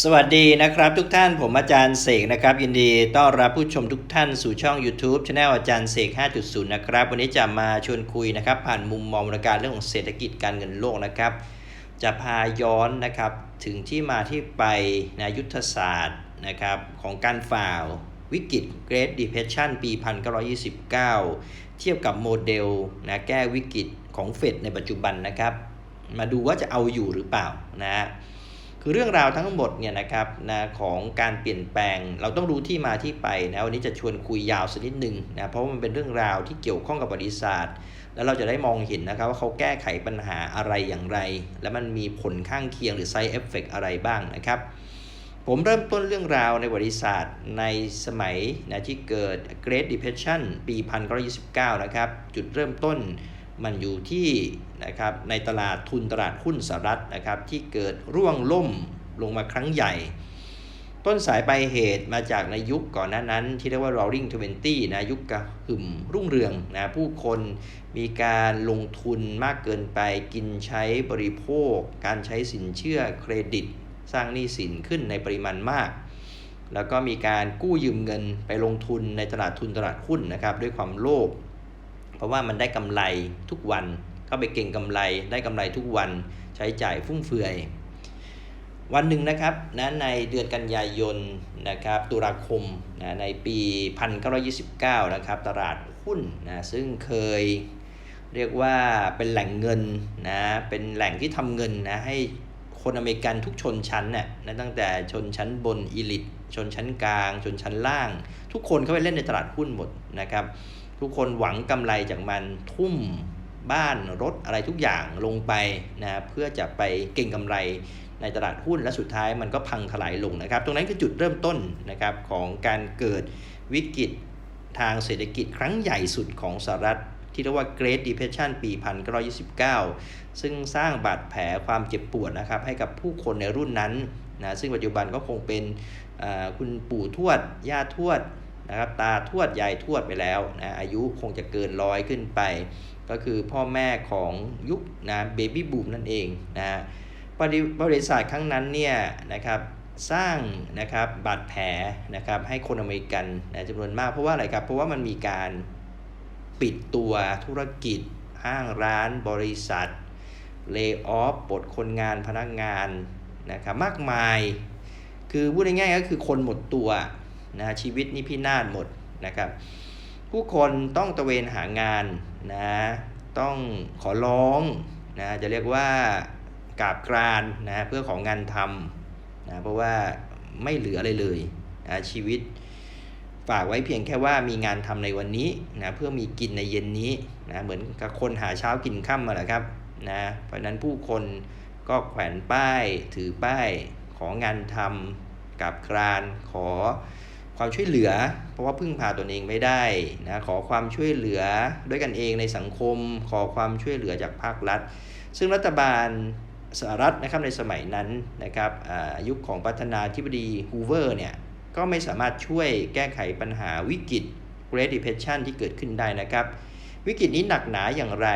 สวัสดีนะครับทุกท่านผมอาจารย์เสกนะครับ ยินดีต้อนรับผู้ชมทุกท่านสู่ช่อง YouTube Channel อาจารย์เสก 5.0 นะครับ วันนี้จะมาชวนคุยนะครับ ผ่านมุมมองการเรื่องของเศรษฐกิจการเงินโลกนะครับ จะพาย้อนนะครับถึงที่มาที่ไปนะยุทธศาสตร์นะครับของการฝ่าวิกฤต Great Depression ปี 1929 เทียบกับโมเดลนะแก้วิกฤตของเฟดในปัจจุบันนะครับ มาดูว่าจะเอาอยู่หรือเปล่านะ คือเรื่องราวทั้งหมดเนี่ยนะครับนะของการเปลี่ยนแปลง เราต้องรู้ที่มาที่ไปนะวันนี้จะชวนคุยยาวสักนิดหนึ่งนะเพราะมันเป็นเรื่องราวที่เกี่ยวข้องกับประวัติศาสตร์ แล้วเราจะได้มองเห็นนะครับว่าเขาแก้ไขปัญหาอะไรอย่างไร และมันมีผลข้างเคียงหรือ side effect อะไรบ้างนะครับ ผมเริ่มต้นเรื่องราวในประวัติศาสตร์ในสมัยนะที่เกิด Great Depression ปี 1929 นะครับจุดเริ่มต้น มันอยู่ที่นะครับในตลาดทุนตลาดหุ้นสหรัฐนะครับที่เกิดร่วงล่มลงมาครั้งใหญ่ ต้นสายปลายเหตุมาจากในยุคก่อนหน้านั้น ที่เรียกว่า Roaring Twenty นะยุคกระหึ่มรุ่งเรืองนะผู้คนมีการลงทุนมากเกินไปกินใช้บริโภค การใช้สินเชื่อเครดิต สร้างหนี้สินขึ้นในปริมาณมากแล้วก็มีการกู้ยืมเงินไปลงทุนในตลาดทุนตลาดหุ้นนะครับด้วยความโลภ ราะว่ามันได้กำไรทุกวัน เข้าไปเก่งกำไรได้กำไรทุกวันใช้จ่ายฟุ่มเฟือย วันหนึ่งนะครับนะในเดือนกันยายนนะครับตุลาคมนะในปี 1929 นะครับตลาดหุ้นนะซึ่งเคยเรียกว่าเป็นแหล่งเงินนะเป็นแหล่งที่ทำเงินนะให้คนอเมริกันทุกชนชั้นน่ยนะตั้งแต่ชนชั้นบนอีลิตชนชั้นกลาง ชนชั้นล่าง ทุกคนเข้าไปเล่นในตลาดหุ้นหมดนะครับ ทุกคนหวังกำไรจากมันทุ่มบ้านรถอะไรทุกอย่างลงไปนะเพื่อจะไปเก่งกำไรในตลาดหุ้นและสุดท้ายมันก็พังถลายลงนะครับ ตรงนั้นคือจุดเริ่มต้นนะครับของการเกิดวิกฤตทางเศรษฐกิจครั้งใหญ่สุดของสหรัฐ ที่เรียกว่า Great Depression ปี 1929 ซึ่งสร้างบาดแผลความเจ็บปวดนะครับให้กับผู้คนในรุ่นนั้นนะซึ่งปัจจุบันก็คงเป็นคุณปู่ทวด ย่าทวด นะครับตาทวดยายทวดไปแล้วนะอายุคงจะเกินร้อยขึ้นไป ก็คือพ่อแม่ของยุคนะเบบี้บูมนั่นเองนะบริษัทครั้งนั้นเนี่ยนะครับสร้างนะครับบาดแผลนะครับให้คนอเมริกันนะจำนวนมากเพราะว่าอะไรครับเพราะว่ามันมีการปิดตัวธุรกิจ ห้างร้านบริษัทเลิกออฟปลดคนงานพนักงานนะครับมากมาย คือพูดง่ายๆก็คือคนหมดตัว นะชีวิตนี่พินาศหมดนะครับ ผู้คนต้องตะเวนหางานนะต้องขอร้องนะจะเรียกว่ากราบกรานนะเพื่อของงานทำนะเพราะว่าไม่เหลืออะไรเลยนะชีวิตฝากไว้เพียงแค่ว่ามีงานทำในวันนี้นะเพื่อมีกินในเย็นนี้นะเหมือนกับคนหาเช้ากินค่ำมาแหละครับนะเพราะนั้นผู้คนก็แขวนป้ายถือป้ายของานทำกับกรานขอ ความช่วยเหลือ เพราะว่าพึ่งพาตนเองไม่ได้นะขอความช่วยเหลือด้วยกันเองในสังคม ขอความช่วยเหลือจากภาครัฐ ซึ่งรัฐบาลสหรัฐนะครับในสมัยนั้นนะครับยุคของประธานาธิบดีฮูเวอร์เนี่ยก็ไม่สามารถช่วยแก้ไขปัญหาวิกฤต Great Depression ที่เกิดขึ้นได้นะครับ วิกฤตนี้หนักหนาอย่างไร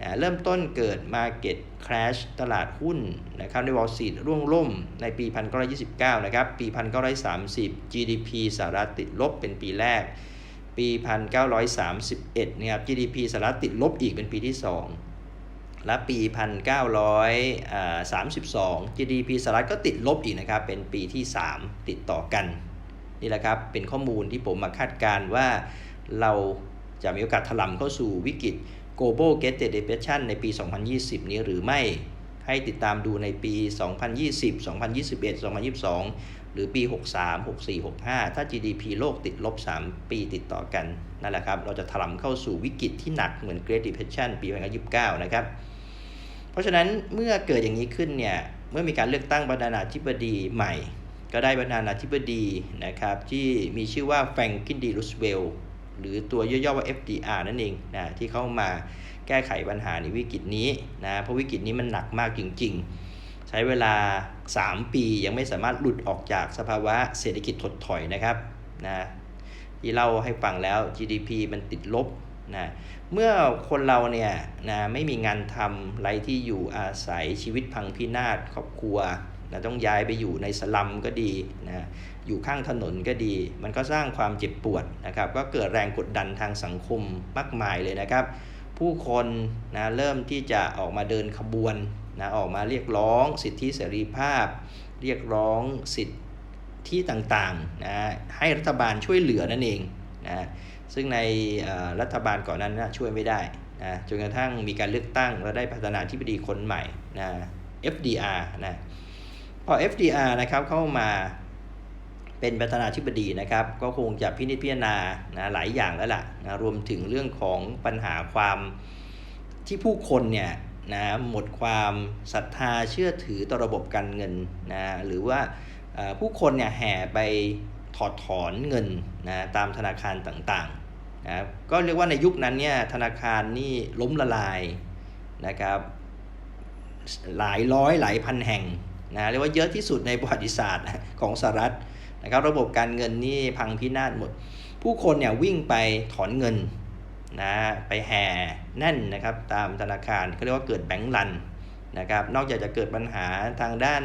นะเริ่มต้นเกิด Market Crash ตลาดหุ้นนะครับในวอลซีดร่วงล่มในปี 1929 นะครับ ปี 1930 GDP สหรัฐติดลบเป็นปีแรก ปี 1931 นะครับ GDP สหรัฐติดลบอีกเป็นปีที่ 2 และปี 1932 GDP สหรัฐก็ติดลบอีกนะครับ เป็นปีที่ 3 ติดต่อกัน นี่แหละครับ เป็นข้อมูลที่ผมมาคาดการว่าเรา จะมีโอกาสถล่มเข้าสู่วิกฤต global g e t depression ในปี 2020 นี้หรือไม่ ให้ติดตามดูในปี 2020 2021 2022 หรือปี 63 64 65 ถ้า GDP โลกติดลบ 3 ปีติดต่อกัน นั่นแหละครับ เราจะถล่มเข้าสู่วิกฤตที่หนักเหมือน Great Depression ปี 2029 นะครับ เพราะฉะนั้นเมื่อเกิดอย่างนี้ขึ้นเนี่ย เมื่อมีการเลือกตั้งประธานาธิบดีใหม่ ก็ได้ประธานาธิบดีนะครับที่มีชื่อว่าแฟรงกินดีรูสเวล หรือตัวย่อๆว่า FDR นั่นเองนะที่เข้ามาแก้ไขปัญหาในวิกฤตนี้นะเพราะวิกฤตนี้มันหนักมากจริง ๆ ใช้เวลา 3 ปียังไม่สามารถหลุดออกจากสภาวะเศรษฐกิจถดถอยนะครับนะที่เล่าให้ฟังแล้ว GDP มันติดลบนะเมื่อคนเราเนี่ยนะไม่มีงานทำไรที่อยู่อาศัยชีวิตพังพินาศครอบครัวนะต้องย้ายไปอยู่ในสลัมก็ดีนะ อยู่ข้างถนนก็ดี มันก็สร้างความเจ็บปวดนะครับ ก็เกิดแรงกดดันทางสังคมมากมายเลยนะครับ ผู้คนนะเริ่มที่จะออกมาเดินขบวนนะออกมาเรียกร้องสิทธิเสรีภาพ เรียกร้องสิทธิต่างๆนะให้รัฐบาลช่วยเหลือนั่นเองนะซึ่งในรัฐบาลก่อนนั้นนะช่วยไม่ได้นะจนกระทั่งมีการเลือกตั้งแล้วได้พัฒนาธิบดีคนใหม่นะ FDR นะพอ FDR นะครับเข้ามา เป็นประธานาธิบดีนะครับ ก็คงจะพินิจพิจารณานะหลายอย่างแล้วล่ะนะรวมถึงเรื่องของปัญหาความที่ผู้คนเนี่ยนะหมดความศรัทธาเชื่อถือต่อระบบการเงินนะหรือว่าผู้คนเนี่ยแห่ไปถอดถอนเงินนะตามธนาคารต่างๆนะก็เรียกว่าในยุคนั้นเนี่ยธนาคารนี่ล้มละลายนะครับหลายร้อยหลายพันแห่งนะเรียกว่าเยอะที่สุดในประวัติศาสตร์ของสหรัฐ นะครับระบบการเงินนี่พังพินาศหมด ผู้คนเนี่ยวิ่งไปถอนเงินนะไปแห่แน่นนะครับตามธนาคารเขาเรียกว่าเกิดแบงก์รันนะครับนอกจากจะเกิดปัญหาทางด้าน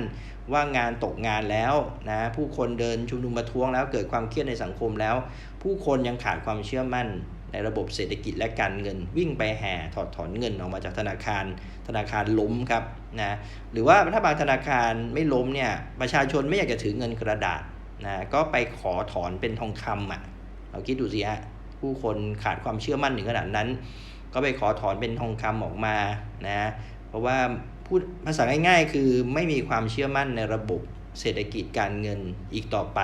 ว่างงานตกงานแล้วนะผู้คนเดินชุมนุมประท้วงแล้วเกิดความเครียดในสังคมแล้ว ผู้คนยังขาดความเชื่อมั่นในระบบเศรษฐกิจและการเงิน วิ่งไปแห่ถอดถอนเงินออกมาจากธนาคาร ธนาคารล้มครับนะหรือว่าถ้าบางธนาคารไม่ล้มเนี่ยประชาชนไม่อยากจะถือเงินกระดาษ นะก็ไปขอถอนเป็นทองคำอะเราคิดดูสิฮะผู้คนขาดความเชื่อมั่นถึงขนาดนั้น ก็ไปขอถอนเป็นทองคำออกมานะเพราะว่าพูดภาษาง่ายๆ คือไม่มีความเชื่อมั่นในระบบเศรษฐกิจการเงินอีกต่อไป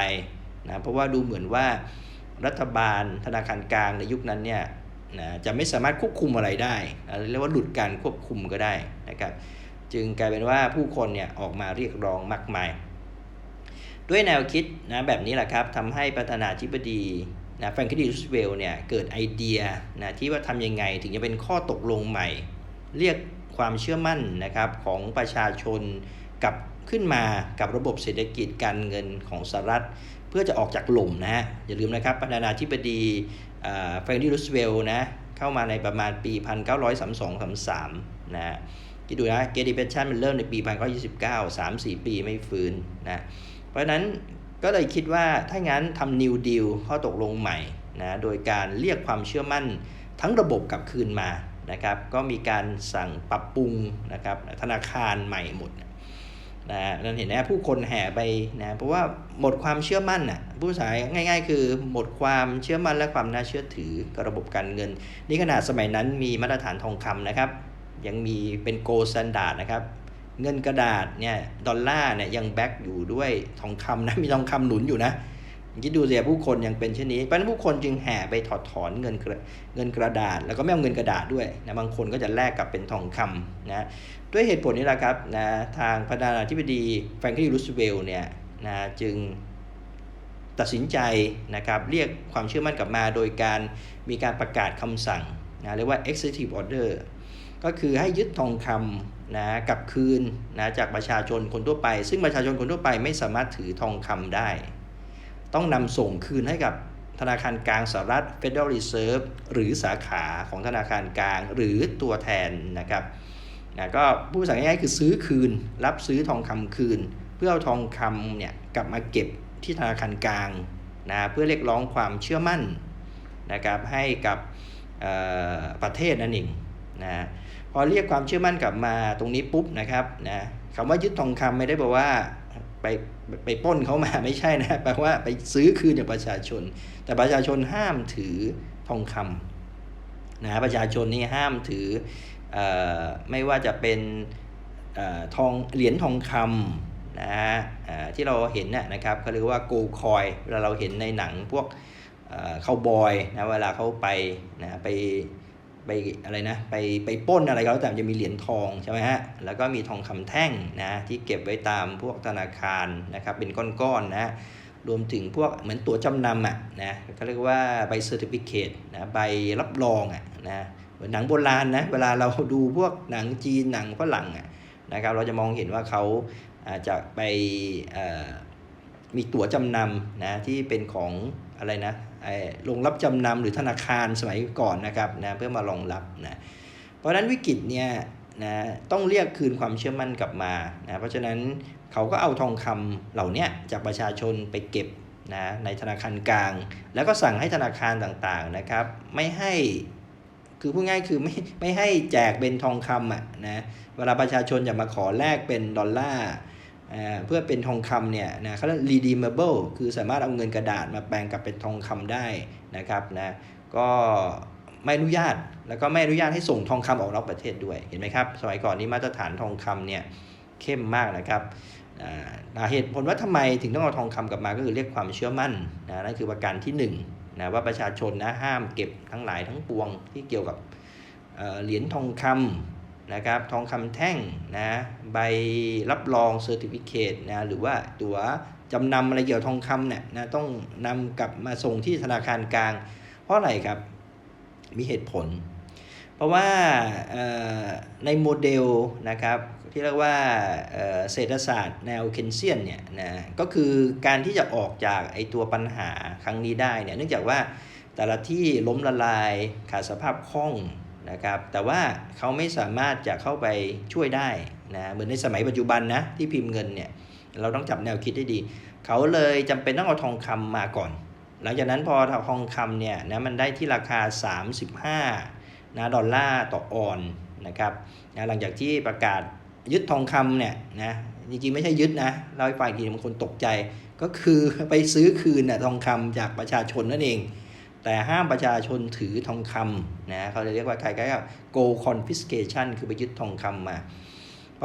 นะเพราะว่าดูเหมือนว่ารัฐบาลธนาคารกลางในยุคนั้นเนี่ยนะจะไม่สามารถควบคุมอะไรได้นะเรียกว่าหลุดการควบคุมก็ได้นะครับ จึงกลายเป็นว่าผู้คนเนี่ยออกมาเรียกร้องมากมาย ด้วยแนวคิดนะแบบนี้แหละครับทำให้ประธานาธิบดีนะแฟรงคินดีรูสเวลล์เนี่ยเกิดไอเดียนะที่ว่าทำยังไงถึงจะเป็นข้อตกลงใหม่ เรียกความเชื่อมั่นนะครับของประชาชนกับขึ้นมากับระบบเศรษฐกิจการเงินของสหรัฐ เพื่อจะออกจากหล่มนะฮะอย่าลืมนะครับประธานาธิบดีแฟรงคินดีรูสเวลล์นะเข้ามาในประมาณปี 1932-33นะคิดดูนะเกดิเพชันมันเริ่มในปี 1929 3-4 ปีไม่ฟื้นนะ เพราะนั้นก็เลยคิดว่าถ้างั้นทำนิวดีลข้อตกลงใหม่นะโดยการเรียกความเชื่อมั่นทั้งระบบกลับคืนมานะครับก็มีการสั่งปรับปรุงนะครับธนาคารใหม่หมดนะนั่นเห็นนะผู้คนแห่ไปนะเพราะว่าหมดความเชื่อมั่นอะผู้สายง่าย ๆ คือหมดความเชื่อมั่นและความน่าเชื่อถือกับระบบการเงิน นี่ขนาดสมัยนั้นมีมาตรฐานทองคำนะครับ ยังมีเป็นโกล d แ a นดาร์ดนะครับ เงินกระดาษเนี่ยดอลลาร์เนี่ยยังแบ็กอยู่ด้วยทองคำนะมีทองคำหนุนอยู่นะคิดดูสิผู้คนยังเป็นเช่นนี้เพราะนั้นผู้คนจึงแห่ไปถอดถอนเงินกระเงินกระดาษ แล้วก็ไม่เอาเงินกระดาษด้วยนะบางคนก็จะแลกกับเป็นทองคำนะด้วยเหตุผลนี้แหละครับนะทางประธานาธิบดีแฟรงคลินรูสเวลล์เนี่ยนะจึงตัดสินใจนะครับเรียกความเชื่อมั่นกลับมาโดยการมีการประกาศคำสั่งนะเรียกว่า executive order ก็คือให้ยึดทองคำนะกับคืนนะจากประชาชนคนทั่วไป ซึ่งประชาชนคนทั่วไปไม่สามารถถือทองคำได้ ต้องนำส่งคืนให้กับธนาคารกลางสหรัฐ Federal Reserve หรือสาขาของธนาคารกลางหรือตัวแทนนะครับนะก็ผู้ภาษาง่ายๆคือซื้อคืน รับซื้อทองคำคืน เพื่อเอาทองคำเนี่ยกลับมาเก็บที่ธนาคารกลางนะเพื่อเรียกร้องความเชื่อมั่นนะครับให้กับประเทศนั่นเองนะ พอเรียกความเชื่อมั่นกลับมาตรงนี้ปุ๊บนะครับนะคำว่ายึดทองคำไม่ได้แปลว่าไปไปป้นเขามาไม่ใช่นะแปลว่าไปซื้อคืนจากประชาชน แต่ประชาชนห้ามถือทองคำนะประชาชนนี่ห้ามถืออไม่ว่าจะเป็นอทองเหรียญทองคำนะฮะที่เราเห็นน่ยนะครับเขาเรียกว่าโกลคอยเวลาเราเห็นในหนังพวกเข้าบอยนะเวลาเขาไปนะไป ไปอะไรนะไปไปป้นอะไรก็แล้วแต่จะมีเหรียญทองใช่ไหมฮะแล้วก็มีทองคำแท่งนะที่เก็บไว้ตามพวกธนาคารนะครับเป็นก้อนๆนะรวมถึงพวกเหมือนตั๋วจำนำอะนะเขาเรียกว่าใบเซอร์ติฟิเคตนะใบรับรองอะนะเหมือนหนังโบราณนะเวลาเราดูพวกหนังจีนหนังฝรั่งอะนะครับเราจะมองเห็นว่าเขาอาจจะไปมีตั๋วจำนำนะที่เป็นของอะไรนะ ลงรับจำนำหรือธนาคารสมัยก่อนนะครับนะเพื่อมารองรับนะเพราะนั้นวิกฤตเนี่ยนะต้องเรียกคืนความเชื่อมั่นกลับมานะเพราะฉะนั้นเขาก็เอาทองคำเหล่านี้จากประชาชนไปเก็บนะในธนาคารกลาง แล้วก็สั่งให้ธนาคารต่างๆนะครับไม่ให้คือพูดง่ายคือไม่ไม่ให้แจกเป็นทองคำอะนะเวลาประชาชนจะมาขอแลกเป็นดอลลาร์ เพื่อเป็นทองคำเนี่ยนะเขาเรียก redeemable คือสามารถเอาเงินกระดาษมาแปลงกลับเป็นทองคำได้นะครับนะก็ไม่อนุญาตแล้วก็ไม่อนุญาตให้ส่งทองคำออกนอกประเทศด้วยเห็นไหมครับ สมัยก่อนนี้มาตรฐานทองคำเนี่ยเข้มมากนะครับอ่าเหตุผลว่าทำไมถึงต้องเอาทองคำกลับมาก็คือเรียกความเชื่อมั่นนะนั่นคือประการที่หนึ่งนะว่าประชาชนนะห้ามเก็บทั้งหลายทั้งปวงที่เกี่ยวกับเหรียญทองคำ นะครับทองคำแท่งนะใบรับรองเซอร์ติฟิเคตนะหรือว่าตัวจำนำอะไรเกี่ยวกับทองคำเนี่ยนะต้องนำกลับมาส่งที่ธนาคารกลาง เพราะอะไรครับมีเหตุผล เพราะว่าเอ่อในโมเดลนะครับที่เรียกว่าเอ่อเศรษฐศาสตร์แนวเคนเซียนเนี่ยนะก็คือการที่จะออกจากไอตัวปัญหาครั้งนี้ได้เนี่ยเนื่องจากว่าแต่ละที่ล้มละลายขาดสภาพคล่อง นะครับแต่ว่าเขาไม่สามารถจะเข้าไปช่วยได้นะเหมือนในสมัยปัจจุบันนะที่พิมพ์เงินเนี่ยเราต้องจับแนวคิดให้ดี เขาเลยจำเป็นต้องเอาทองคำมาก่อน หลังจากนั้นพอทองคำเนี่ยนะมันได้ที่ราคา 35นะดอลลาร์ต่อออนนะครับนะหลังจากที่ประกาศยึดทองคำเนี่ยนะจริงๆไม่ใช่ยึดนะเล่าให้ฟังอีกทีบางคนตกใจ ก็คือไปซื้อคืนน่ะทองคำจากประชาชนนั่นเอง แต่ห้ามประชาชนถือทองคำนะเขาเรียกว่าใครก็ go confiscation คือไปยึดทองคำมา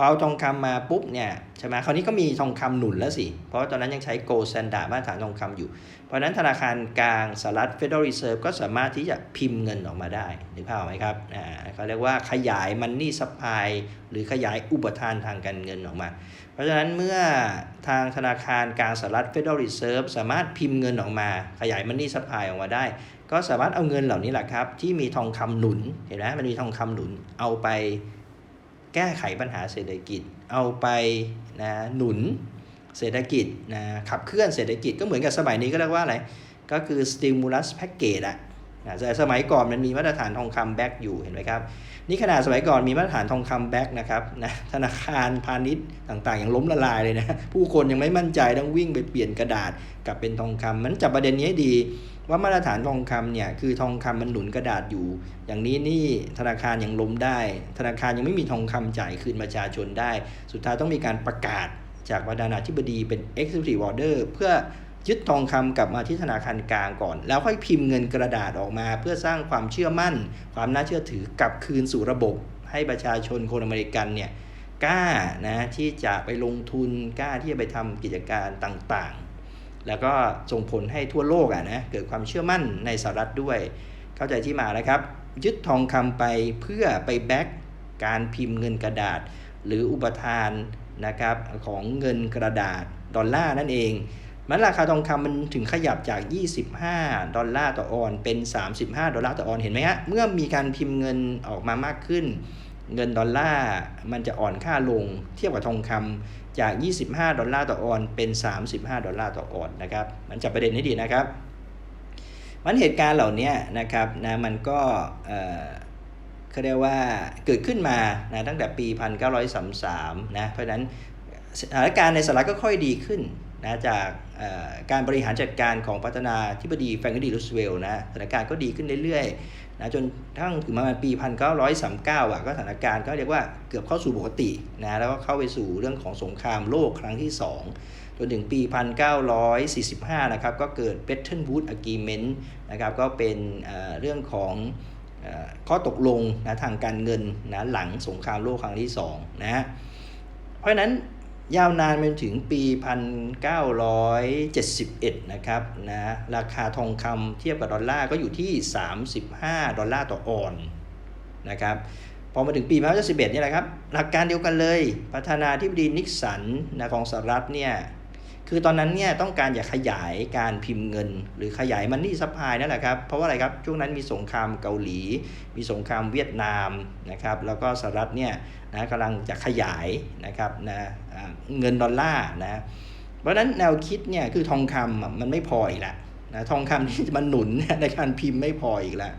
พอเอาทองคำมาปุ๊บเนี่ยใช่ไหมคราวนี้ก็มีทองคำหนุนแล้วสิ เพราะตอนนั้นยังใช้ gold standard มาตรฐานทองคำอยู่ เพราะฉะนั้นธนาคารกลางสหรัฐ Federal Reserve ก็สามารถที่จะพิมพ์เงินออกมาได้นึกภาพไหมครับอ่าเขาเรียกว่าขยาย money supply หรือขยายอุปทานทางการเงินออกมา เพราะฉะนั้นเมื่อทางธนาคารกลางสหรัฐ Federal Reserve สามารถพิมพ์เงินออกมา ขยาย money supply ออกมาได้ ก็สามารถเอาเงินเหล่านี้แหละครับที่มีทองคำหนุนเห็นไหมมันมีทองคำหนุนเอาไป แก้ไขปัญหาเศรษฐกิจ เอาไปนะหนุนเศรษฐกิจนะขับเคลื่อนเศรษฐกิจก็เหมือนกับสมัยนี้ก็เรียกว่าอะไร ก็คือ stimulus package อะนะแต่สมัยก่อนมันมีมาตรฐานทองคำแบ็กอยู่เห็นไหมครับ นี่ขนาดสมัยก่อนมีมาตรฐานทองคำแบ็กนะครับนะธนาคารพาณิชย์ต่างๆ ยังล้มละลายเลยนะ ผู้คนยังไม่มั่นใจต้องวิ่งไปเปลี่ยนกระดาษกลับเป็นทองคำมันจับประเด็นนี้ดี ว่ามาตรฐานทองคำเนี่ยคือทองคำมันหนุนกระดาษอยู่ อย่างนี้นี่ธนาคารยังล้มได้ ธนาคารยังไม่มีทองคำจ่ายคืนประชาชนได้ สุดท้ายต้องมีการประกาศจากประธานาธิบดีเป็น executive order เพื่อยึดทองคำกลับมาที่ธนาคารกลางก่อน แล้วค่อยพิมพ์เงินกระดาษออกมา เพื่อสร้างความเชื่อมั่น ความน่าเชื่อถือกลับคืนสู่ระบบ ให้ประชาชนคนอเมริกันเนี่ยกล้านะที่จะไปลงทุนกล้าที่จะไปทำกิจการต่างๆ แล้วก็ส่งผลให้ทั่วโลกอะนะเกิดความเชื่อมั่นในสหรัฐด้วย เข้าใจที่มาแล้วครับ ยึดทองคำไปเพื่อไปแบ็กการพิมพ์เงินกระดาษ หรืออุปทานนะครับของเงินกระดาษดอลลาร์นั่นเองมันราคาทองคำมันถึงขยับจาก 25 ดอลลาร์ต่อออนเป็น 35 ดอลลาร์ต่อออนเห็นไหมฮะเมื่อมีการพิมพ์เงินออกมามากขึ้น เงินดอลลาร์มันจะอ่อนค่าลงเทียบกับทองคำ จาก 25 ดอลลาร์ต่อออนเป็น 35 ดอลลาร์ต่อออนนะครับ มันจับประเด็นให้ดีนะครับ มันเหตุการณ์เหล่านี้นะครับนะมันก็เอ่อเขาเรียกว่าเกิดขึ้นมานะตั้งแต่ปี 1933 นะ เพราะฉะนั้นสถานการณ์ในสหรัฐก็ค่อยดีขึ้นนะจากเอ่อการบริหารจัดการของประธานาธิบดีแฟรงก์ดีรูสเวลล์นะสถานการณ์ก็ดีขึ้นเรื่อย นะจนทั้งถึงประมาณปี 1939 อะก็สถานการณ์ก็เรียกว่าเกือบเข้าสู่ปกตินะแล้วก็เข้าไปสู่เรื่องของสงครามโลกครั้งที่ 2 จนถึงปี 1945 นะครับก็เกิด Bretton Woods Agreement นะครับก็เป็นเรื่องของข้อตกลงนะทางการเงินนะหลังสงครามโลกครั้งที่2นะเพราะฉะนั้น ยาวนานไปจนถึงปี 1971 นะครับนะราคาทองคำเทียบกับดอลลาร์ก็อยู่ที่ 35 ดอลลาร์ต่อออนนะครับพอมาถึงปี1971เนี่แหละครับ หลักการเดียวกันเลย ประธานาธิบดีนิกสันนะของสหรัฐเนี่ย คือตอนนั้นเนี่ยต้องการอยากขยายการพิมพ์เงิน หรือขยายมันนี่ซัพพลายนั่นแหละครับ เพราะว่าอะไรครับ ช่วงนั้นมีสงครามเกาหลี มีสงครามเวียดนามนะครับ แล้วก็สหรัฐเนี่ยนะกำลังจะขยายนะครับนะเงินดอลลาร์นะ เพราะฉะนั้นแนวคิดเนี่ยคือทองคำมันไม่พออีกแล้วนะทองคำที่มันหนุนในการพิมพ์ไม่พออีกแล้ว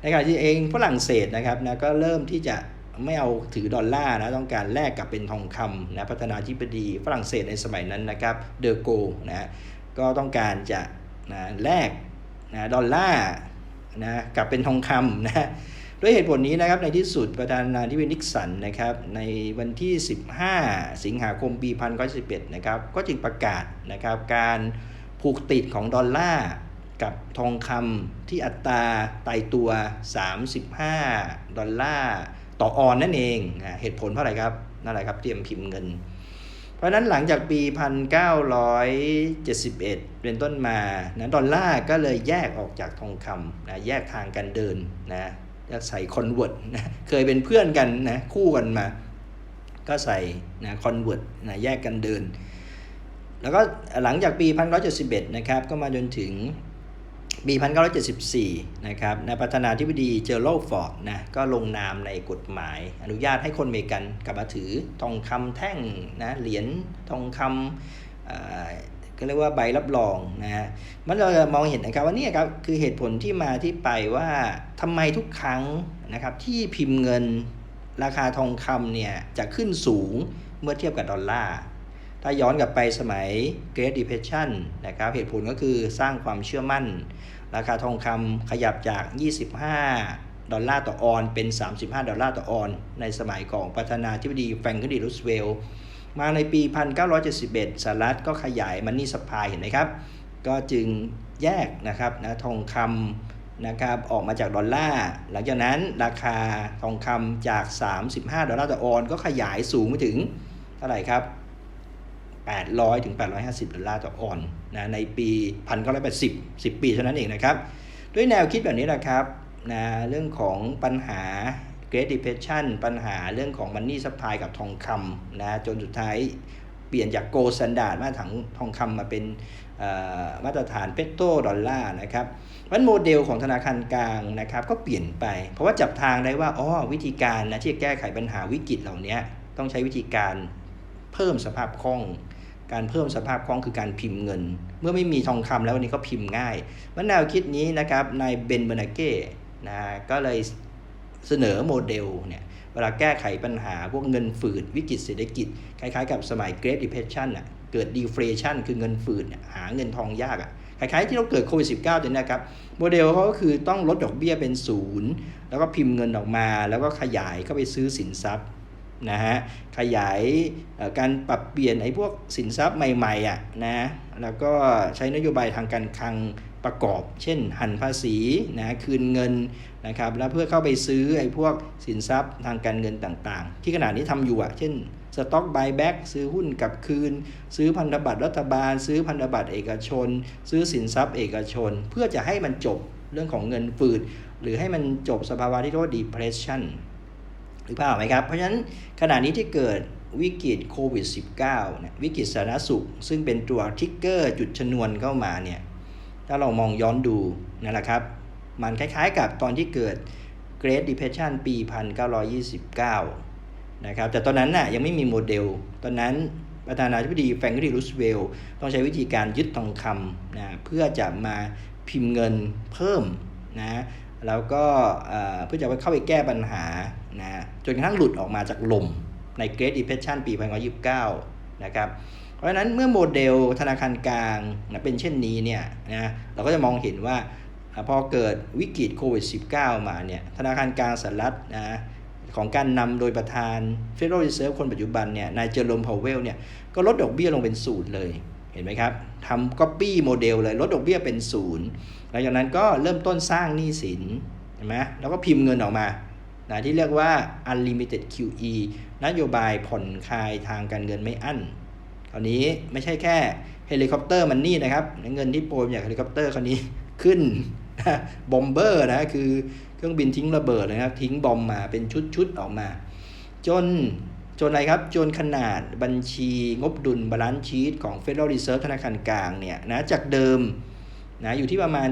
ในขณะที่เองฝรั่งเศสนะครับนะก็เริ่มที่จะ ไม่เอาถือดอลลาร์นะต้องการแลกกับเป็นทองคำนะประธานาธิบดีฝรั่งเศสในสมัยนั้นนะครับเดอโกนะก็ต้องการจะนะแลกนะดอลลาร์นะกับเป็นทองคำนะด้วยเหตุผลนี้นะครับในที่สุดประธานาธิบดีนิกสันนะครับในวันที่ 15 สิงหาคมปี1911นะครับก็จึงประกาศนะครับการผูกติดของดอลลาร์กับทองคำที่อัตราไตายตัว 35 ดอลลาร์ ต่อออนนั่นเองนะเหตุผลเพราะอะไรครับนั่นแหละครับเตรียมพิมพ์เงิน เพราะนั้นหลังจากปี 1971 เป็นต้นมานะดอลลาร์ก็เลยแยกออกจากทองคำนะแยกทางกันเดินนะจะใส่คอนเวิร์ตนะเคยเป็นเพื่อนกันนะคู่กันมา ก็ใส่นะคอนเวิร์ตนะแยกกันเดิน แล้วก็หลังจากปี 1971 นะครับก็มาจนถึง ปี 1974 นะครับนะประธานาธิบดีเจอร์โรฟอร์ดนะก็ลงนามในกฎหมาย อนุญาตให้คนอเมริกันกลับมาถือทองคำแท่งนะเหรียญทองคำก็เรียกว่าใบรับรองนะฮะมันเรามองเห็นนะครับว่านี่ครับคือเหตุผลที่มาที่ไปว่าทำไมทุกครั้งนะครับที่พิมพ์เงินราคาทองคำเนี่ยจะขึ้นสูงเมื่อเทียบกับดอลลาร์ ถ้าย้อนกลับไปสมัย Great Depression นะครับเหตุผลก็คือสร้างความเชื่อมั่น ราคาทองคำขยับจาก 25 ดอลลาร์ต่อออนเป็น 35 ดอลลาร์ต่อออน ในสมัยของประธานาธิบดีแฟรงคลินดีรูสเวลล์มาในปี 1971สหรัฐก็ขยายมันนี่สปายเห็นไหมครับ ก็จึงแยกนะครับนะทองคำนะครับออกมาจากดอลลาร์ หลังจากนั้นราคาทองคำจาก 35 ดอลลาร์ต่อออนก็ขยายสูงไปถึงเท่าไหร่ครับ 800 ถึง 850 ดอลลาร์ต่อออนนะในปี 1980 10 ปีเท่านั้นเองนะครับ ด้วยแนวคิดแบบนี้แหละครับนะเรื่องของปัญหา Great Depression ปัญหาเรื่องของ Money Supply กับทองคำนะจนสุดท้ายเปลี่ยนจาก Gold Standard มาตรฐานทองคำมาเป็นมาตรฐานเปโตรดอลลาร์นะครับวันโมเดลของธนาคารกลางนะครับก็เปลี่ยนไป เพราะว่าจับทางได้ว่าอ๋อวิธีการนะที่จะแก้ไขปัญหาวิกฤตเหล่านี้ต้องใช้วิธีการเพิ่มสภาพคล่อง การเพิ่มสภาพคล่องคือการพิมพ์เงิน เมื่อไม่มีทองคำแล้ววันนี้ก็พิมพ์ง่ายมันแนวคิดนี้นะครับนายเบนเบอร์นาเก้นะก็เลยเสนอโมเดลเนี่ยเวลาแก้ไขปัญหาพวกเงินฝืดวิกฤตเศรษฐกิจ คล้ายๆกับสมัย Great Depression อะเกิด deflation คือเงินฝืดหาเงินทองยากอะคล้ายๆที่เราเกิดโควิด -19 เนี่ยนะครับ โมเดลเขาก็คือต้องลดดอกเบี้ยเป็นศูนย์แล้วก็พิมพ์เงินออกมา แล้วก็ขยายเข้าไปซื้อสินทรัพย์ นะฮะขยายการปรับเปลี่ยนไอ้พวกสินทรัพย์ใหม่ๆอะนะแล้วก็ใช้นโยบายทางการคลังประกอบ เช่น หันภาษีนะคืนเงินนะครับแล้วเพื่อเข้าไปซื้อไอ้พวกสินทรัพย์ทางการเงินต่างๆ ที่ขณะนี้ทำอยู่อะเช่นสต็อกบายแบ็กซื้อหุ้นกลับคืน ซื้อพันธบัตรรัฐบาล ซื้อพันธบัตรเอกชน ซื้อสินทรัพย์เอกชน เพื่อจะให้มันจบเรื่องของเงินฝืดหรือให้มันจบสภาวะที่เรียกว่า depression หรือเปล่าไหมครับ เพราะฉะนั้นขณะนี้ที่เกิดวิกฤตโควิด -19 เนี่ยวิกฤตสาธารณสุข ซึ่งเป็นตัวทิกเกอร์จุดชนวนเข้ามาเนี่ยถ้าเรามองย้อนดูนั่นแหละครับ มันคล้ายๆกับตอนที่เกิด Great Depression ปี 1929 นะครับแต่ตอนนั้นน่ะยังไม่มีโมเดล ตอนนั้นประธานาธิบดีแฟรงคลินรูสเวลล์ต้องใช้วิธีการยึดทองคำนะเพื่อจะมาพิมพ์เงินเพิ่มนะแล้วก็เพื่อจะไปเข้าไปแก้ปัญหา นะจนกระทั่งหลุดออกมาจากลมใน Great Depression ปี 1929 นะครับ เพราะฉะนั้นเมื่อโมเดลธนาคารกลางนะเป็นเช่นนี้เนี่ยนะเราก็จะมองเห็นว่าพอเกิดวิกฤตโควิด -19 มาเนี่ยธนาคารกลางสหรัฐนะของการนำโดยประธาน Federal Reserve คนปัจจุบันเนี่ยนายเจอร์โรมพาวเวลเนี่ยก็ลดดอกเบี้ยลงเป็นศูนย์เลยเห็นไหมครับทำ copy โมเดลเลยลดดอกเบี้ยเป็นศูนย์หลังจากนั้นก็เริ่มต้นสร้างหนี้สินเห็นไหมแล้วก็พิมพ์เงินออกมา นะที่เรียกว่า unlimited QE นโยบายผ่อนคลายทางการเงินไม่อั้นคราวนี้ไม่ใช่แค่เฮลิคอปเตอร์มันนี่นะครับ เงินที่โปรยมาจากเฮลิคอปเตอร์คราวนี้ขึ้นบอมเบอร์นะคือเครื่องบินทิ้งระเบิดนะครับ ทิ้งบอมมาเป็นชุดๆออกมา จนจนอะไรครับ จนขนาดบัญชีงบดุลบาลานซ์ชีตของ Federal Reserve ธนาคารกลางเนี่ยนะจากเดิม นะอยู่ที่ประมาณ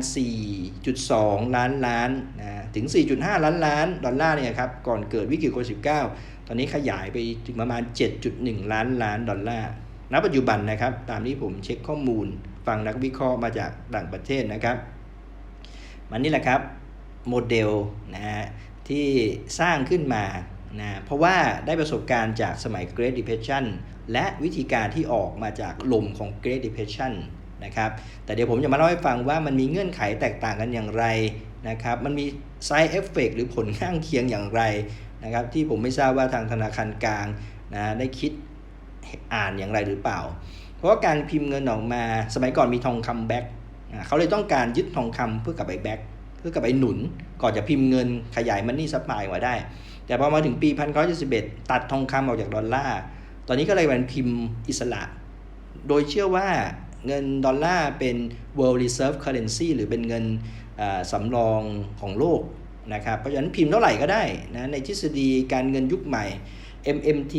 4.2 ล้านล้านนะถึง 4.5 ล้านล้านดอลลาร์เนี่ยครับก่อนเกิดวิกฤตโควิด -19 ตอนนี้ขยายไปถึงประมาณ 7.1 ล้านล้านดอลลาร์ณปัจจุบันนะครับ ตามที่ผมเช็คข้อมูล ฟังนักวิเคราะห์มาจากต่างประเทศนะครับมันนี่แหละครับโมเดลนะฮะที่สร้างขึ้นมานะเพราะว่าได้ประสบการณ์จากสมัย Great Depression และวิธีการที่ออกมาจากลมของ Great Depression นะครับแต่เดี๋ยวผมจะมาเล่าให้ฟังว่ามันมีเงื่อนไขแตกต่างกันอย่างไรนะครับมันมี side effect หรือผลข้างเคียงอย่างไรนะครับที่ผมไม่ทราบว่าทางธนาคารกลางนะได้คิดอ่านอย่างไรหรือเปล่า เพราะว่าการพิมพ์เงินออกมาสมัยก่อนมีทองคำแบ็คอ่าเขาเลยต้องการยึดทองคำเพื่อกลับไปแบ็คเพื่อกลับไปหนุน ก่อนจะพิมพ์เงินขยายมันนี่ซัพพลายมาได้ แต่พอมาถึงปี 1971 ตัดทองคำออกจากดอลลาร์ตอนนี้ก็เลยเป็นพิมพ์อิสระ โดยเชื่อว่า เงินดอลลาร์เป็น world reserve currency หรือเป็นเงินสำรองของโลกนะครับเพราะฉะนั้นพิมพ์เท่าไหร่ก็ได้นะในทฤษฎีการเงินยุคใหม่ MMT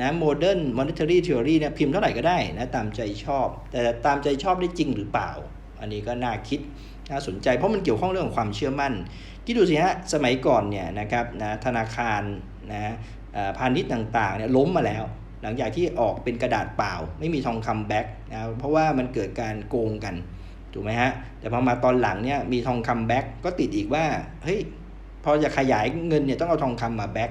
นะ Modern Monetary Theory เนี่ยพิมพ์เท่าไหร่ก็ได้นะตามใจชอบ แต่ตามใจชอบได้จริงหรือเปล่า อันนี้ก็น่าคิดน่าสนใจเพราะมันเกี่ยวข้องเรื่องของความเชื่อมั่นคิดดูสิฮะสมัยก่อนเนี่ยนะครับนะธนาคารนะพาณิชย์ต่างๆเนี่ยล้มมาแล้ว หลังจากที่ออกเป็นกระดาษเปล่า ไม่มีทองคำแบ็กนะเพราะว่ามันเกิดการโกงกันถูกไหมฮะแต่พอมาตอนหลังเนี่ยมีทองคำแบ็กก็ติดอีกว่าเฮ้ยพอจะขยายเงินเนี่ยต้องเอาทองคำมาแบ็ก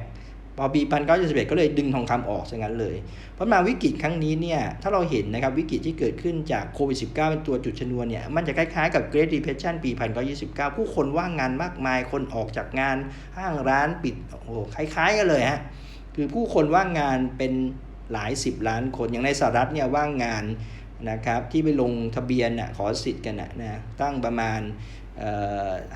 พอปีพันเก้าสิบเอ็ดก็เลยดึงทองคำออกซะงั้นเลย เพราะมาวิกฤตครั้งนี้เนี่ย ถ้าเราเห็นนะครับวิกฤตที่เกิดขึ้นจากโควิด -19 เป็นตัวจุดชนวนเนี่ย มันจะคล้ายๆกับ Great Depression ปี1929ผู้คนว่างงานมากมาย คนออกจากงานห้างร้านปิด โอ้โห คล้ายๆกันเลยฮะ คือผู้คนว่างงานเป็น หลายสิบล้านคน อย่างในสหรัฐเนี่ยว่างงานนะครับที่ไปลงทะเบียนน่ะขอสิทธิ์กันน่ะนะตั้งประมาณ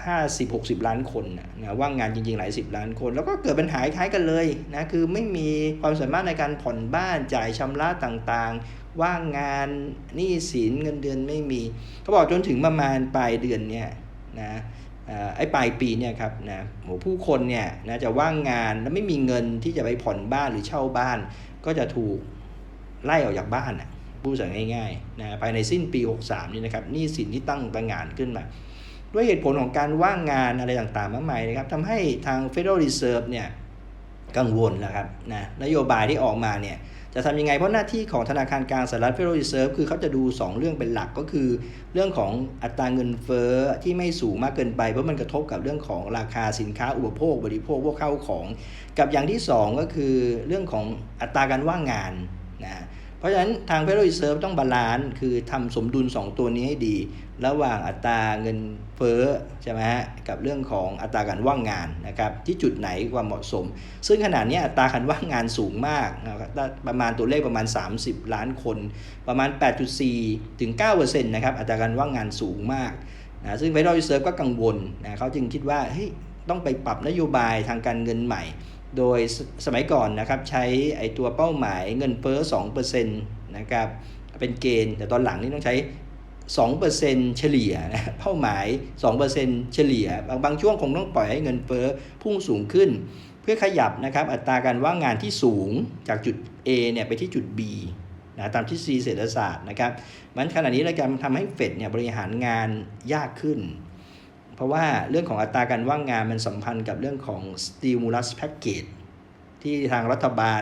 ห้าสิบหกสิบล้านคนนะว่างงานจริงๆ หลายสิบล้านคน แล้วก็เกิดปัญหาคล้ายกันเลยนะคือไม่มีความสามารถในการผ่อนบ้านจ่ายชำระต่างๆ ว่างงานหนี้สินเงินเดือนไม่มีเขาบอกจนถึงประมาณปลายเดือนเนี่ยนะเอ่อไอ้ปลายปีเนี่ยครับนะผู้คนเนี่ยนะจะว่างงานแล้วไม่มีเงินที่จะไปผ่อนบ้านหรือเช่าบ้าน ก็จะถูกไล่ออกจากบ้านน่ะพูดสั่งง่ายๆนะภายในสิ้นปี 63 นี่นะครับหนี่สินที่ตั้งประงานขึ้นมา ด้วยเหตุผลของการว่างงานอะไรต่างๆมากมายนะครับทำให้ทาง Federal Reserve เนี่ยกังวลนะครับนะนโยบายที่ออกมาเนี่ย จะทำยังไงเพราะหน้าที่ของธนาคารกลางสหรัฐ Federal Reserve คือเขาจะดู 2 เรื่องเป็นหลักก็คือ เรื่องของอัตราเงินเฟ้อที่ไม่สูงมากเกินไป เพราะมันกระทบกับเรื่องของราคาสินค้าอุปโภค บริโภคพวกเข้าของ กับอย่างที่ 2 ก็คือเรื่องของอัตราการว่างงานนะ เพราะฉะนั้นทาง Federal Reserve ต้องบาลานซ์คือทำสมดุล 2 ตัวนี้ให้ดี ระหว่างอัตราเงินเฟ้อใช่ไหมฮะกับเรื่องของอัตราการว่างงานนะครับที่จุดไหนความเหมาะสม ซึ่งขนาดนี้อัตราการว่างงานสูงมากนะครับประมาณตัวเลขประมาณ 30 ล้านคน ประมาณ 8.4 ถึง9%นะครับอัตราการว่างงานสูงมากนะซึ่ง Federal Reserve ก็กังวลนะเขาจึงคิดว่าเฮ้ยต้องไปปรับนโยบายทางการเงินใหม่ โดยสมัยก่อนนะครับใช้ไอตัวเป้าหมายเงินเฟ้อ2%นะครับเป็นเกณฑ์แต่ตอนหลังนี่ต้องใช้ 2%เฉลี่ยนะเป้าหมาย 2%เฉลี่ย บางบางช่วงคงต้องปล่อยให้เงินเฟ้อพุ่งสูงขึ้น เพื่อขยับนะครับอัตราการว่างงานที่สูงจากจุด A เนี่ยไปที่จุด B นะตามทฤษฎีเศรษฐศาสตร์นะครับมันขณะนี้เราจะทำให้เฟดเนี่ยบริหารงานยากขึ้น เพราะว่าเรื่องของอัตราการว่างงานมันสัมพันธ์กับเรื่องของ stimulus package ที่ทางรัฐบาล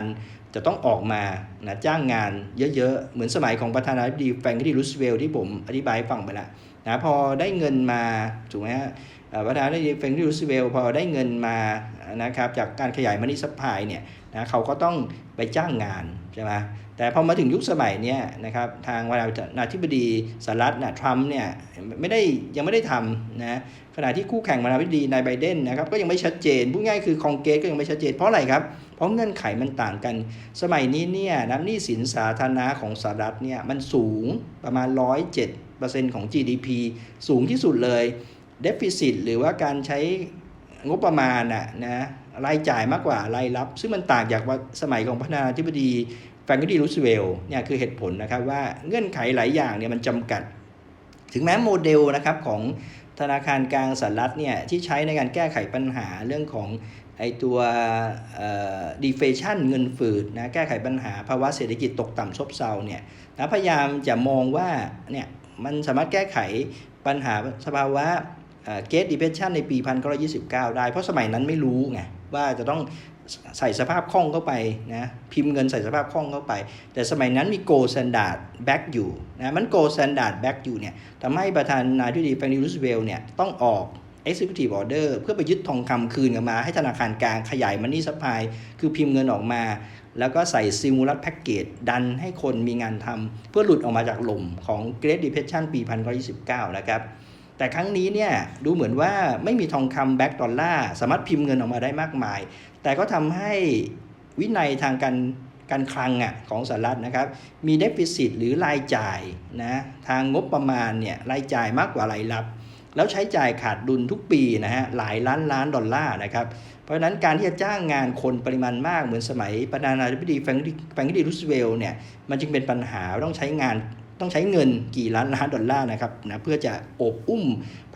จะต้องออกมานะจ้างงานเยอะๆ เหมือนสมัยของประธานาธิบดีแฟรงค์ลีรูสเวลที่ผมอธิบายฟังไปล้วนะพอได้เงินมาถูกไหมฮะประธานาธิบดีแฟรงค์ลีรูสเวลพอได้เงินมานะครับจากการขยายมันนี่ซัพายเนี่ยนะเขาก็ต้องไปจ้างงานใช่ไหม แต่พอมาถึงยุคสมัยเนี้ยนะครับทางประธานาธิบดีสหรัฐนะทรัมป์เนี่ยไม่ได้ยังไม่ได้ทำนะขณะที่คู่แข่งประธานาธิบดีนายไบเดนนะครับก็ยังไม่ชัดเจนพูดง่ายคือคองเกสก็ยังไม่ชัดเจนเพราะอะไรครับ เพราะเงื่อนไขมันต่างกัน สมัยนี้เนี่ยนะหนี้สินสาธารณะของสหรัฐเนี่ยมันสูงประมาณ 107%ของ GDP สูงที่สุดเลยเดฟ i ซิตหรือว่าการใช้งบประมาณน่ะนะรายจ่ายมากกว่ารายรับ ซึ่งมันต่างจากว่าสมัยของประธานาธิบดี แฟรงค์ดีรูสเวลเนี่ยคือเหตุผลนะครับว่าเงื่อนไขหลายอย่างเนี่ยมันจำกัด ถึงแม้โมเดลนะครับของธนาคารกลางสหรัฐเนี่ยที่ใช้ในการแก้ไขปัญหาเรื่องของไอตัวดีเฟชันเงินฝืดนะแก้ไขปัญหาภาวะเศรษฐกิจตกต่ำซบเซาเนี่ยนะพยายามจะมองว่าเนี่ยมันสามารถแก้ไขปัญหาสภาวะเกตดิเพชันในปี 1929 ได้ เพราะสมัยนั้นไม่รู้ไงว่าจะต้อง ใส่สภาพคล่องเข้าไปนะพิมพ์เงินใส่สภาพคล่องเข้าไป แต่สมัยนั้นมีโกลสแตนดาร์ดแบ็กอยู่นะมันโกลสแตนดาร์ดแบ็กอยู่เนี่ยทำให้ประธานาธิบดีแฟรงค์ลิรูสเวล์เนี่ยต้องออก executive order เพื่อไปยึดทองคำคืนกลับมาให้ธนาคารกลางขยายมันนี่สปายคือพิมพ์เงินออกมา แล้วก็ใส่ซิมูลัสแพ็กเกจดันให้คนมีงานทำเพื่อหลุดออกมาจากหล่มของ Great Depression ปี 1929 นะครับแต่ครั้งนี้เนี่ยดูเหมือนว่าไม่มีทองคำแบ็กดอลลาร์สามารถพิมพ์เงินออกมาได้มากมาย แต่ก็ทำให้วินัยทางการการคลังอะของสหรัฐนะครับ มีเดฟิซิตหรือรายจ่ายนะทางงบประมาณเนี่ยรายจ่ายมากกว่ารายรับ แล้วใช้จ่ายขาดดุลทุกปีนะฮะหลายล้านล้านดอลลาร์นะครับ เพราะฉะนั้นการที่จะจ้างงานคนปริมาณมากเหมือนสมัยประธานาธิบดีแฟรงค์ดีรูสเวลล์เนี่ยมันจึงเป็นปัญหาต้องใช้งานต้องใช้เงินกี่ล้านล้านดอลลาร์นะครับนะเพื่อจะอบอุ้ม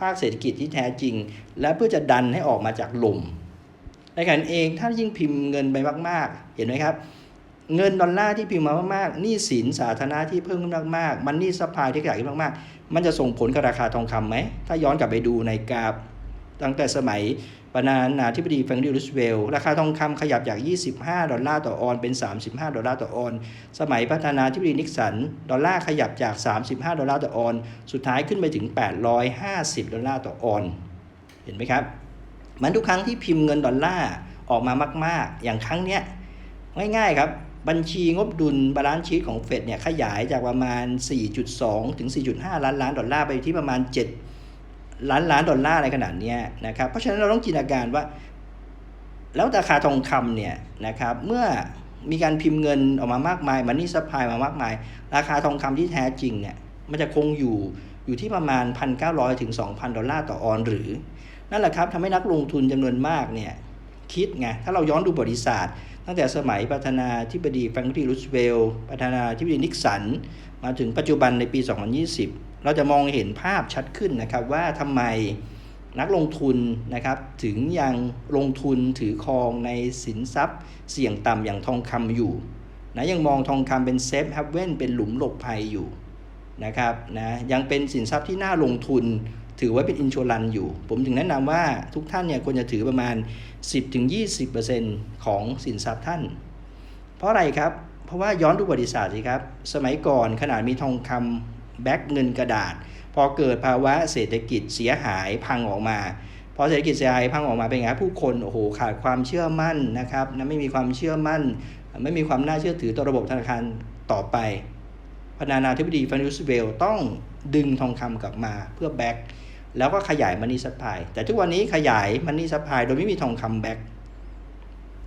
ภาคเศรษฐกิจที่แท้จริง และเพื่อจะดันให้ออกมาจากหล่ม ในขณะนั้นเองถ้ายิ่งพิมพ์เงินไปมาก ๆ เห็นไหมครับ เงินดอลลาร์ที่พิมพ์มามากๆหนี้สินสาธารณะที่เพิ่มขึ้นมากๆ มันนี่ซัพพลายที่ขยายขึ้นมากๆ มันจะส่งผลกับราคาทองคำไหม ถ้าย้อนกลับไปดูในกราฟตั้งแต่สมัยประธานาธิบดีแฟรงค์ดิรูสเวลราคาทองคำขยับจาก 25 ดอลลาร์ต่อออนเป็น 35 ดอลลาร์ต่อออน สมัยประธานาธิบดีนิกสัน ดอลลาร์ขยับจาก 35 ดอลลาร์ต่อออน สุดท้ายขึ้นไปถึง 850 ดอลลาร์ต่อออน เห็นไหมครับ มันทุกครั้งที่พิมพ์เงินดอลลาร์ออกมามาก ๆ อย่างครั้งเนี้ยง่ายๆครับบัญชีงบดุลบาลานซ์ชีตของเฟดเนี่ยขยายจากประมาณ 4.2 ถึง 4.5 ล้านล้านดอลลาร์ไปที่ประมาณ 7 ล้านล้านดอลลาร์ในขนาดเนี้ยนะครับ เพราะฉะนั้นเราต้องจินตนาการว่า แล้วราคาทองคำเนี่ยนะครับเมื่อมีการพิมพ์เงินออกมามากมายมันนี่สปายมามากมาย ราคาทองคำที่แท้จริงเนี่ยมันจะคงอยู่อยู่ที่ประมาณ 1,900 ถึง 2,000 ดอลลาร์ต่อออนหรือ นั่นแหละครับทำให้นักลงทุนจำนวนมากเนี่ยคิดไงถ้าเราย้อนดูประวัติศาสตร์ตั้งแต่สมัยประธานาธิบดีแฟรงค์ลีรูสเวลล์ประธานาธิบดีนิกสัน มาถึงปัจจุบันในปี 2020 เราจะมองเห็นภาพชัดขึ้นนะครับว่าทำไมนักลงทุนนะครับถึงยังลงทุนถือครองในสินทรัพย์ เสี่ยงต่ำอย่างทองคำอยู่นะยังมองทองคำเป็นเซฟแฮปเว่นเป็นหลุมหลบภัยอยู่นะครับนะยังเป็นสินทรัพย์ที่น่าลงทุน ถือไว้เป็นอินช r รันอยู่ ผมถึงแนะนำว่าทุกท่านเนี่ยควรจะถือประมาณ 10-20%ของสินทรัพย์ท่าน เพราะอะไรครับ เพราะว่าย้อนดูประวัติศาสตร์สิครับ สมัยก่อนขนาดมีทองคำแบ็กเงินกระดาษ พอเกิดภาวะเศรษฐกิจเสียหายพังออกมา พอเศรษฐกิจเสียหายพังออกมาเป็นไงผู้คนโอ้โหขาดความเชื่อมั่นนะครับนะไม่มีความเชื่อมั่น ไม่มีความน่าเชื่อถือต่อระบบธนาคารต่อไปประธานาธิบดีฟานิสเวลต้องดึงทองคำกลับมาเพื่อแบ็ก แล้วก็ขยายมันนี่ซัพพลายแต่ทุกวันนี้ขยายมันนี่ซัพพลายโดยไม่มีทองคำแบ็ก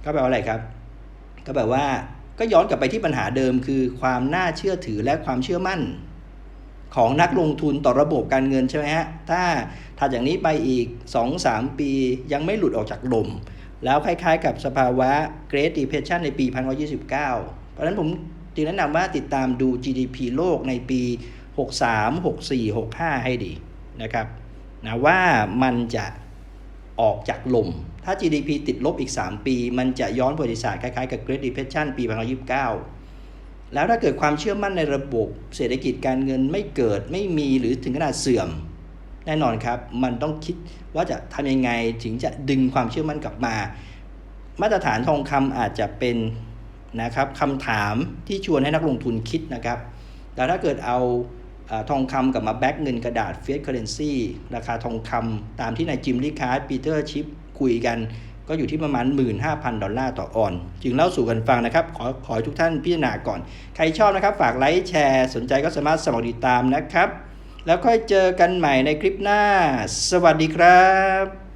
ก็แปลว่าอะไรครับ ก็แปลว่าก็ย้อนกลับไปที่ปัญหาเดิมคือความน่าเชื่อถือและความเชื่อมั่น ของนักลงทุนต่อระบบการเงินใช่ไหมฮะ ถ้าถัดจากนี้ไปอีก 2-3 ปียังไม่หลุดออกจากหล่มแล้วคล้ายๆ กับสภาวะ Great Depression ในปี 1929 เพราะฉะนั้นผมจึงแนะนำว่าติดตามดู GDP โลกในปี 63 64 65 ให้ดีนะครับ นะว่ามันจะออกจากหล่มถ้า GDP ติดลบอีก 3 ปี มันจะย้อนประวัติศาสตร์คล้ายๆกับ Great Depression ปี1929 แล้วถ้าเกิดความเชื่อมั่นในระบบเศรษฐกิจการเงินไม่เกิดไม่มีหรือถึงขนาดเสื่อม แน่นอนครับ มันต้องคิดว่าจะทำยังไงถึงจะดึงความเชื่อมั่นกลับมา มาตรฐานทองคำอาจจะเป็นนะครับคำถามที่ชวนให้นักลงทุนคิดนะครับ แต่ถ้าเกิดเอา ทองคำกลับมาแบ็กเงินกระดาษเฟสเคอร์เรนซีราคาทองคำตามที่นายจิมลีคาร์ดปีเตอร์ชิปคุยกันก็อยู่ที่ประมาณ 15,000 ดอลลาร์ต่อออน จึงเล่าสู่กันฟังนะครับ ขอขอให้ทุกท่านพิจารณาก่อน ใครชอบนะครับ ฝากไลค์แชร์ สนใจก็สามารถสมัครติดตามนะครับ แล้วค่อยเจอกันใหม่ในคลิปหน้า สวัสดีครับ